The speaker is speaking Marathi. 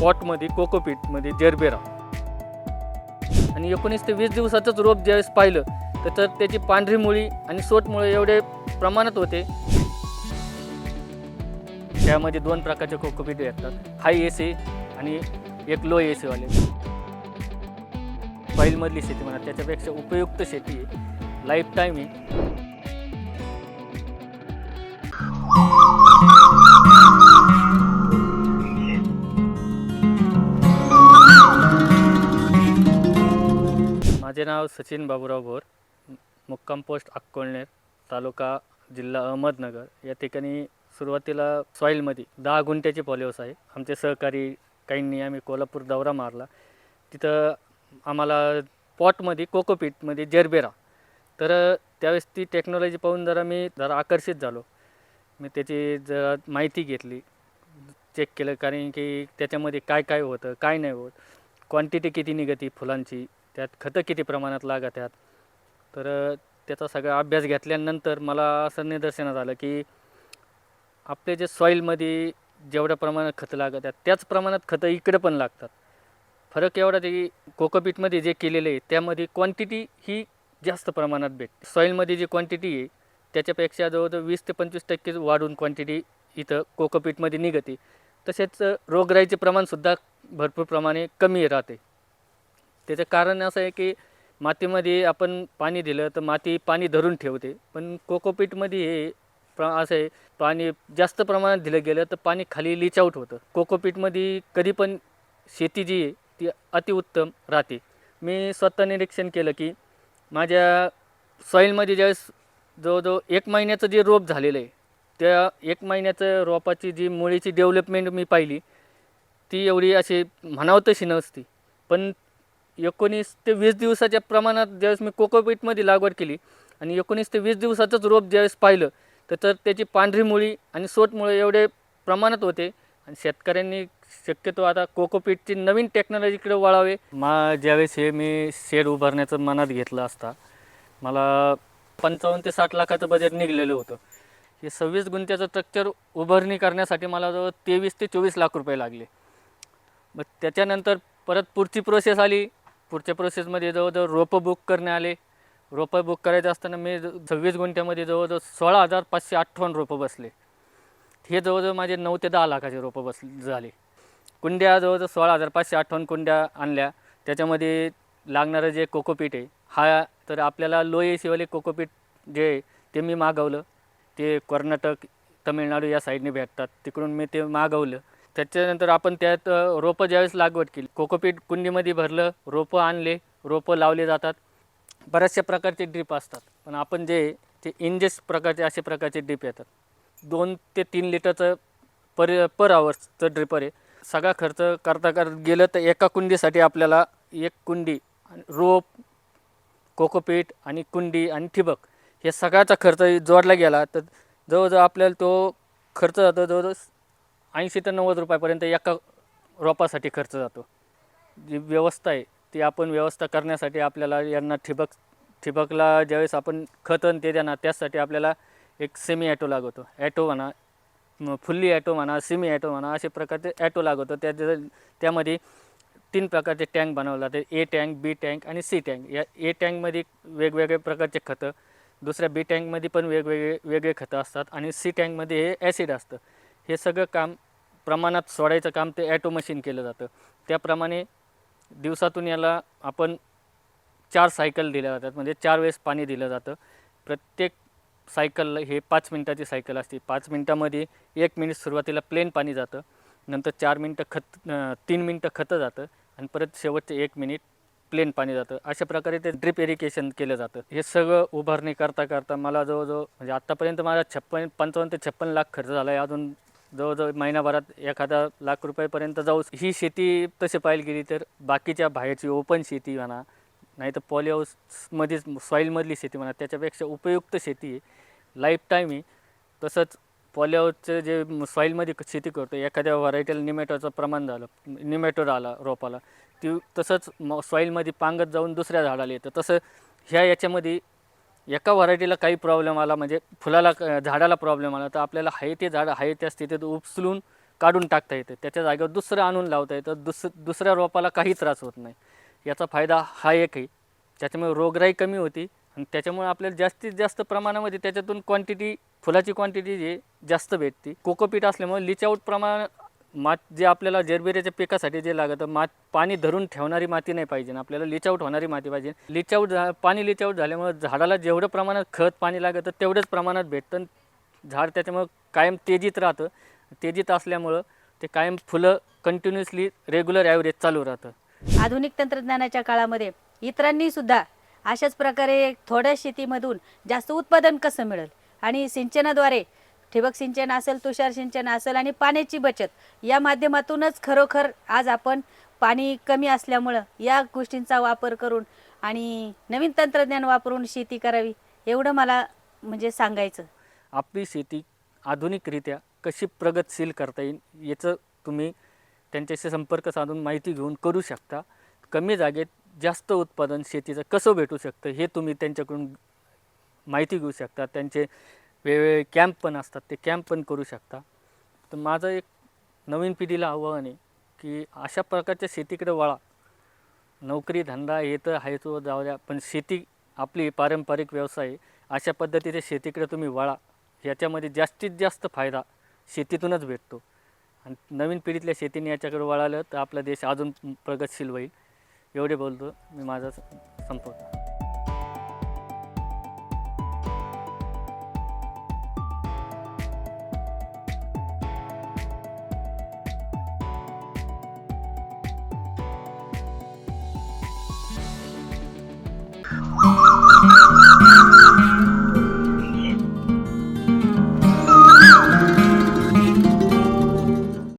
पॉटमध्ये कोकोपीटमध्ये जरबेरा. आणि एकोणीस ते वीस दिवसाचंच रोप ज्यावेळेस पाहिलं तर तर त्याची पांढरी मुळी आणि सोटमुळे एवढे प्रमाणात होते. त्यामध्ये दोन प्रकारचे कोकोपीट येतात. हाय ए सी आणि एक लो ए सीवाले फाईलमधली शेती म्हणा त्याच्यापेक्षा उपयुक्त शेती आहे. लाईफ टाईम आहे. माझे नाव सचिन बाबूराव भोर मुक्काम पोस्ट अक्कोळनेर तालुका जिल्हा अहमदनगर. या ठिकाणी सुरुवातीला सॉईलमध्ये दहा गुंठ्याची पॉलिओस आहे. आमचे सहकारी काहींनी आम्ही कोल्हापूर दौरा मारला. तिथं आम्हाला पॉटमध्ये कोकोपीटमध्ये जरबेरा तर त्यावेळेस ती टेक्नॉलॉजी पाहून जरा मी जरा आकर्षित झालो. मी त्याची जरा माहिती घेतली चेक केलं. कारण की त्याच्यामध्ये काय काय होतं काय नाही होत. क्वांटिटी किती निघती फुलांची? त्यात खतं किती प्रमाणात लागतात तर त्याचा सगळा अभ्यास घेतल्यानंतर मला असं निदर्शनात आलं की आपले जे सॉईलमध्ये जेवढ्या प्रमाणात खतं लागतात त्याच प्रमाणात खतं इकडे पण लागतात. फरक एवढा की कोकोपीटमध्ये जे केलेलं आहे त्यामध्ये क्वांटिटी ही जास्त प्रमाणात भेट सॉईलमध्ये जी क्वांटिटी आहे त्याच्यापेक्षा जवळजवळ वीस ते पंचवीस टक्के वाढून क्वांटिटी इथं कोकोपीटमध्ये निघते. तसेच रोगराईचे प्रमाणसुद्धा भरपूर प्रमाणे कमी राहते. त्याचं कारण असं आहे की मातीमध्ये आपण पाणी दिलं तर माती पाणी धरून ठेवते. पण कोकोपीटमध्ये हे प्र असं आहे पाणी जास्त प्रमाणात दिलं गेलं तर पाणी खाली लिचआउट होतं. कोकोपीटमध्ये कधी पण शेती जी आहे ती अतिउत्तम राहते. मी स्वतः निरीक्षण केलं की माझ्या सॉईलमध्ये ज्यावेळेस जवळजवळ एक महिन्याचं जे रोप झालेलं आहे त्या एक महिन्याचं रोपाची जी मुळीची डेव्हलपमेंट मी पाहिली ती एवढी अशी म्हणावं तशी नसती. पण एकोणीस ते वीस दिवसाच्या प्रमाणात ज्यावेळेस मी कोकोपीटमध्ये लागवड केली आणि एकोणीस ते वीस दिवसाचंच रोप ज्यावेळेस पाहिलं तर तर त्याची पांढरी मुळी आणि सोटमुळे एवढे प्रमाणात होते. आणि शेतकऱ्यांनी शक्यतो आता कोकोपीटची नवीन टेक्नॉलॉजीकडे वळावे. मा ज्यावेळेस हे मी शेड उभारण्याचं मनात घेतलं असता मला पंचावन्न ते साठ लाखाचं बजेट निघलेलं होतं. हे सव्वीस गुंत्याचं स्ट्रक्चर उभारणी करण्यासाठी मला जवळ तेवीस ते चोवीस लाख रुपये लागले. मग त्याच्यानंतर परत पुढची प्रोसेस आली. पुढच्या प्रोसेसमध्ये जवळजवळ रोपं बुक करणे आले. रोपं बुक करायचं असताना मी ज- सव्वीस गुंठ्यामध्ये जवळजवळ सोळा हजार पाचशे अठ्ठावन्न रोपं बसले. हे जवळजवळ माझे नऊ ते दहा लाखाचे रोपं बस झाले. कुंड्या जवळजवळ सोळा हजार पाचशे अठ्ठावन्न कुंड्या आणल्या. त्याच्यामध्ये लागणारं जे कोकोपीट आहे हा तर आपल्याला लो ए सीवाले कोकोपीट जे आहे ते मी मागवलं. ते कर्नाटक तमिळनाडू या साईडने भेटतात. तिकडून मी ते मागवलं. त्याच्यानंतर आपण त्यात रोपं ज्यावेळेस लागवड केली कोकोपीट कुंडीमध्ये भरलं रोपं आणले रोपं लावले जातात. बऱ्याचशा प्रकारचे ड्रीप असतात. पण आपण जे ते इंजेस प्रकारचे असे प्रकारचे ड्रीप येतात. दोन ते तीन लिटरचं पर पर आवर्सचं ड्रिपर आहे. सगळा खर्च करता करत गेलं तर एका कुंडीसाठी आपल्याला एक कुंडी रोप कोकोपीट आणि कुंडी आणि ठिबक हे सगळ्याचा खर्च जोडला गेला. तर जवळजवळ आपल्याला तो खर्च जातो जवळजवळ ऐंशी ते नव्वद रुपयापर्यंत एका रोपासाठी खर्च जातो. जी व्यवस्था आहे ती आपण व्यवस्था करण्यासाठी आपल्याला यांना ठिबक ठिबकला ज्यावेळेस आपण खत आणि ते देणार त्याचसाठी आपल्याला एक सेमी ॲटो लागवतो ॲटो म्हणा फुल्ली ॲटो म्हणा सेमी ॲटो म्हणा असे प्रकारचे ॲटो लागवतो त्या त्यामध्ये तीन प्रकारचे टँक बनवले जाते. ए टँक बी टँक आणि सी टँक या ए टँकमध्ये वेगवेगळे प्रकारचे खतं दुसऱ्या बी टँकमध्ये पण वेगवेगळे वेगळे खतं असतात आणि सी टँकमध्ये हे ॲसिड असतं. हे सगळं काम प्रमाणात सोडायचं काम ते ॲटो मशीन केलं जातं. त्याप्रमाणे दिवसातून याला आपण चार सायकल दिल्या जातात. म्हणजे चार वेळेस पाणी दिलं जातं. प्रत्येक सायकल हे पाच मिनटाची सायकल असते. पाच मिनटामध्ये एक मिनिट सुरुवातीला प्लेन पाणी जातं. नंतर चार मिनटं खत तीन मिनटं खतं जातं. आणि परत शेवटचे एक मिनिट प्लेन पाणी जातं. अशा प्रकारे ते ड्रिप इरिगेशन केलं जातं. हे सगळं उभारणी करता करता मला जवळजवळ म्हणजे आत्तापर्यंत माझा छप्पन पंचावन्न ते छप्पन लाख खर्च झाला आहे. अजून जवळजवळ महिनाभरात एखादा लाख रुपयापर्यंत जाऊ ही शेती तसे पाहायला गेली तर बाकीच्या बाहेरची ओपन शेती म्हणा नाही तर पॉली सॉईलमधली शेती म्हणा त्याच्यापेक्षा उपयुक्त शेती आहे. लाईफ टाईम आहे. तसंच पॉली हाऊसचं जे सॉईलमध्ये शेती करतो एखाद्या व्हरायटीला निमेटोचं प्रमाण झालं निमेटोर आला रोपाला ती तसंच म सॉईलमध्ये पांगत जाऊन दुसऱ्या झाडाला येतं. तसं ह्या याच्यामध्ये एका व्हरायटीला काही प्रॉब्लेम आला म्हणजे फुलाला क- झाडाला प्रॉब्लेम आला तर आपल्याला हाय ते झाड आहे त्या स्थितीत उपसलून काढून टाकता येतं. त्याच्या जागेवर दुसरं आणून लावता येतं. दुस दुसऱ्या रोपाला काही त्रास होत नाही. याचा फायदा हा एक आहे. त्याच्यामुळे रोगराई कमी होती आणि त्याच्यामुळे आपल्याला जास्तीत जास्त प्रमाणामध्ये त्याच्यातून क्वांटिटी फुलाची क्वांटिटी जी जास्त भेटते. कोकोपीट असल्यामुळे लिचआउट प्रमाण मात जे आपल्याला जरबिऱ्याच्या पिकासाठी जे लागतं मात पाणी धरून ठेवणारी माती नाही पाहिजे. आपल्याला लिचआउट होणारी माती पाहिजे. लिचआउट झा पाणी लिचआउट झाल्यामुळे झाडाला जेवढं प्रमाणात खत पाणी लागतं तेवढंच प्रमाणात भेटतं. झाड त्याच्यामुळं कायम तेजीत राहतं. तेजीत असल्यामुळं ते कायम फुलं कंटिन्युअसली रेग्युलर ॲव्हरेज चालू राहतं. आधुनिक तंत्रज्ञानाच्या काळामध्ये इतरांनी सुद्धा अशाच प्रकारे थोड्या शेतीमधून जास्त उत्पादन कसं मिळेल? आणि सिंचनाद्वारे ठिबक सिंचन असेल तुषार सिंचन असेल आणि पाण्याची बचत या माध्यमातूनच खरोखर आज आपण पाणी कमी असल्यामुळं या गोष्टींचा वापर करून आणि नवीन तंत्रज्ञान वापरून शेती करावी एवढं मला म्हणजे सांगायचं. आपली शेती आधुनिकरित्या कशी प्रगतशील करता येईल याचं तुम्ही त्यांच्याशी संपर्क साधून माहिती घेऊन करू शकता. कमी जागेत जास्त उत्पादन शेतीचं कसं भेटू शकतं हे तुम्ही त्यांच्याकडून माहिती घेऊ शकता. त्यांचे वेगवेगळे कॅम्प पण असतात ते कॅम्प पण करू शकता. तर माझं एक नवीन पिढीला आव्हान आहे की अशा प्रकारच्या शेतीकडे वळा. नोकरी धंदा हे तर आहे तो जाऊ द्या पण शेती आपली पारंपरिक व्यवसाय अशा पद्धतीच्या शेतीकडे तुम्ही वळा. याच्यामध्ये जास्तीत जास्त फायदा शेतीतूनच भेटतो. आणि नवीन पिढीतल्या शेतीने याच्याकडे वळालं तर आपला देश अजून प्रगतशील होईल. एवढे बोलतो. मी माझा संपवतो.